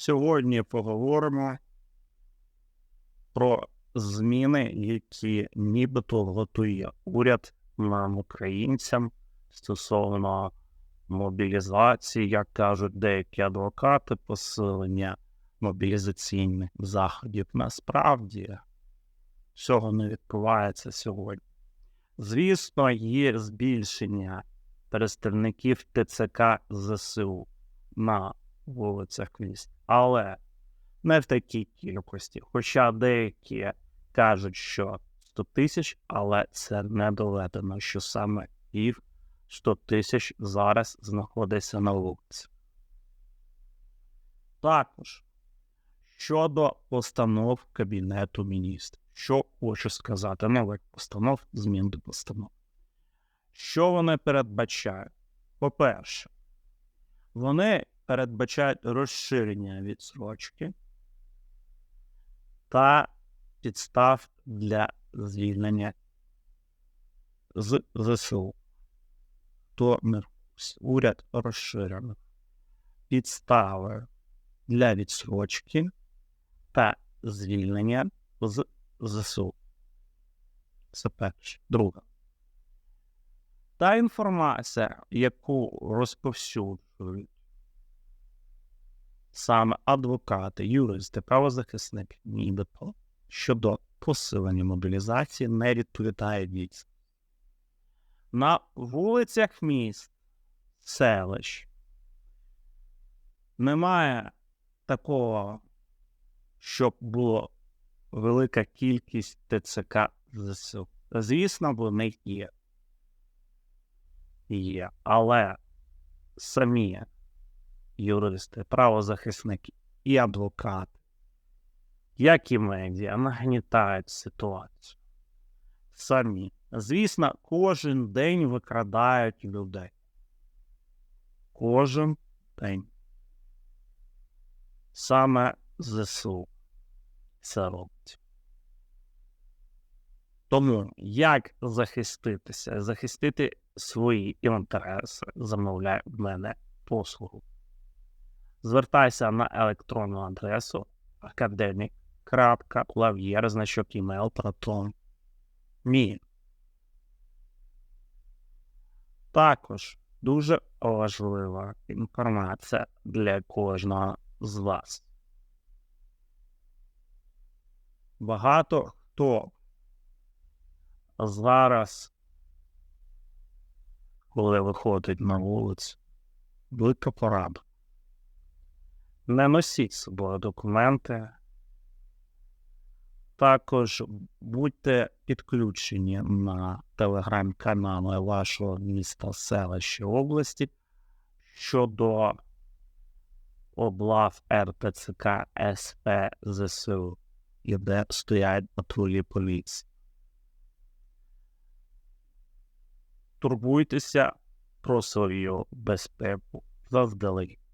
Сьогодні поговоримо про зміни, які нібито готує уряд нам, українцям, стосовно мобілізації, як кажуть деякі адвокати, посилення мобілізаційних заходів. Насправді цього не відбувається сьогодні. Звісно, є збільшення представників ТЦК ЗСУ на вулицях міст, але не в такій кількості. Хоча деякі кажуть, що 100 тисяч, але це не доведено, що саме пів 100 тисяч зараз знаходиться на вулиці. Також щодо постанов Кабінету міністрів, що хочу сказати, нових постанов, змін до постанов. Що вони передбачають? По-перше, вони передбачають розширення відсрочки та підстав для звільнення з ЗСУ. То уряд розширений підстави для відсрочки та звільнення з ЗСУ. Це перше. Друге. Та інформація, яку розповсюджують саме адвокати, юристи, правозахисники, нібито щодо посилення мобілізації не відповідає дійсно. На вулицях міст, селищ немає такого, щоб була велика кількість ТЦК ЗСУ. Звісно, вони є. Є, але самі юристи, правозахисники і адвокати, як і медіа, нагнітають ситуацію. Самі. Звісно, кожен день викрадають людей. Кожен день. Саме ЗСУ це робить. Тому як захиститися? Захистити свої інтереси, замовляє в мене послугу. Звертайся на електронну адресу. Мі. Також дуже важлива інформація для кожного з вас. Багато хто зараз, коли виходить на вулицю, велика порада. Не носіть з собою документи. Також будьте підключені на телеграм-канали вашого міста, селища області щодо облав РТЦК СП ЗСУ, і де стоять патрулі поліції. Турбуйтеся про свою безпеку заздалегідь.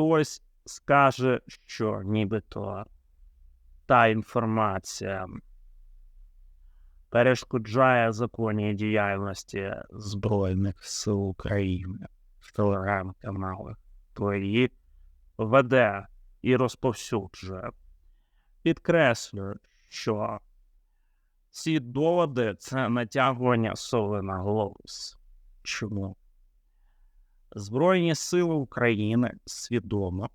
Хтось скаже, що нібито та інформація перешкоджає законній діяльності Збройних сил України в телеграм-каналах, то її веде і розповсюджує. Підкреслюю, що ці доводи це натягування соли на голос. Чому? Збройні сили України свідомо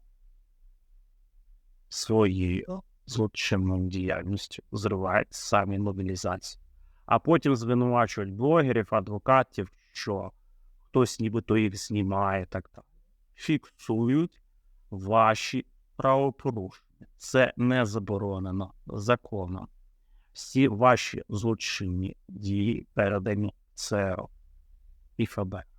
своєю злочинною діяльністю зривають самі мобілізації, а потім звинувачують блогерів, адвокатів, що хтось нібито їх знімає так далі. Фіксують ваші правопорушення. Це не заборонено законом. Всі ваші злочинні дії передані ЦРУ і ФБР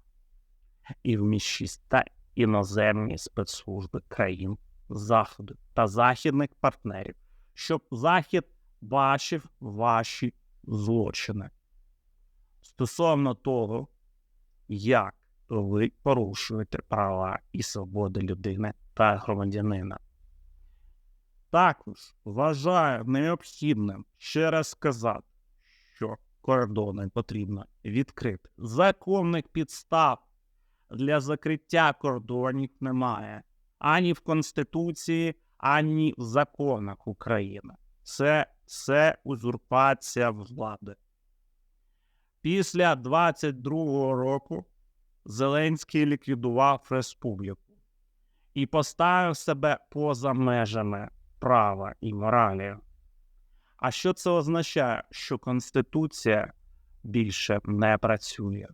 і вміщість та іноземні спецслужби країн Заходу та західних партнерів, щоб Захід бачив ваші злочини. Стосовно того, як ви порушуєте права і свободи людини та громадянина. Також вважаю необхідним ще раз сказати, що кордони потрібно відкрити законних підстав для закриття кордонів немає ані в Конституції, ані в законах України. Це все узурпація влади. Після 22-го року Зеленський ліквідував республіку і поставив себе поза межами права і моралі. А що це означає? Що Конституція більше не працює?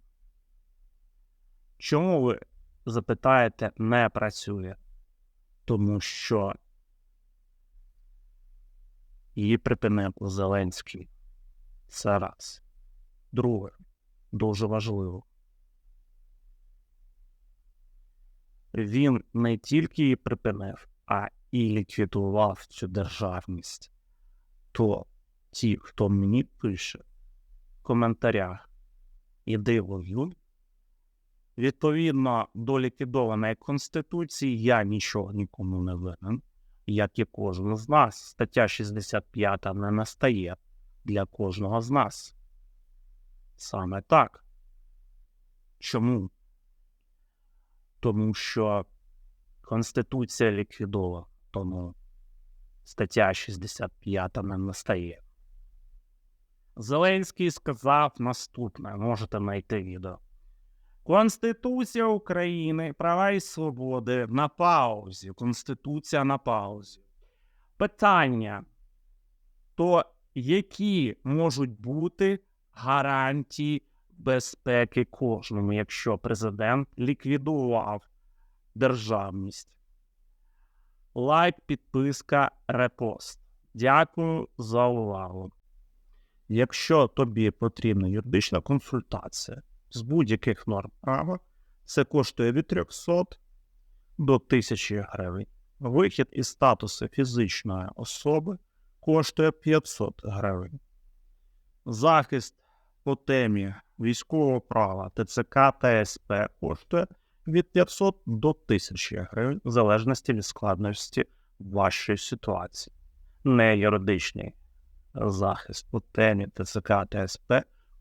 Чому ви запитаєте, не працює? Тому що її припинив Зеленський. Це раз. Друге, дуже важливо. Він не тільки її припинив, а і ліквідував цю державність. То ті, хто мені пише в коментарях, іди воюй, відповідно до ліквідованої Конституції, я нічого нікому не винен, як і кожен з нас. Стаття 65 не настає для кожного з нас. Саме так. Чому? Тому що Конституція ліквідована, тому стаття 65 не настає. Зеленський сказав наступне: можете знайти відео. Конституція України, права і свободи на паузі. Конституція на паузі. Питання: то які можуть бути гарантії безпеки кожному, якщо президент ліквідував державність? Лайк, підписка, репост. Дякую за увагу. Якщо тобі потрібна юридична консультація з будь-яких норм права, це коштує від 300 до 1000 гривень. Вихід із статусу фізичної особи коштує 500 гривень. Захист по темі військового права ТЦК та СП коштує від 500 до 1000 гривень, в залежності від складності вашої ситуації. Не юридичний захист по темі ТЦК та СП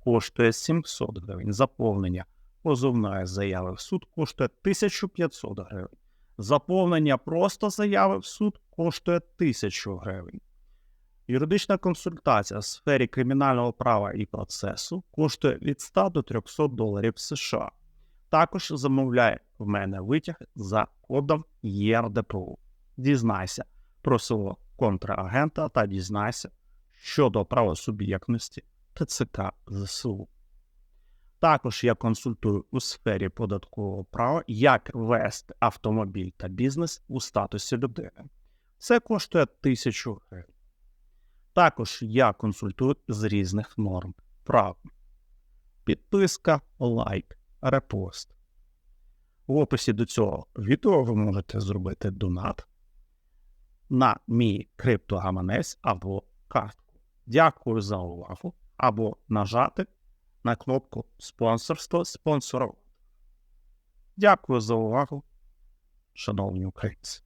коштує 700 гривень. Заповнення позовної заяви в суд коштує 1500 гривень. Заповнення просто заяви в суд коштує 1000 гривень. Юридична консультація в сфері кримінального права і процесу коштує від 100 до 300 доларів США. Також замовляє в мене витяг за кодом ЄРДПУ. Дізнайся про свого контрагента та дізнайся щодо правосуб'єктності ТЦК ЗСУ. Також я консультую у сфері податкового права, як вести автомобіль та бізнес у статусі людини. Це коштує 1000 гривень. Також я консультую з різних норм права. Підписка, лайк, репост. В описі до цього відео ви можете зробити донат на мій криптогаманець або картку. Дякую за увагу. Або нажати на кнопку спонсорство спонсорувати. Дякую за увагу, шановні українці.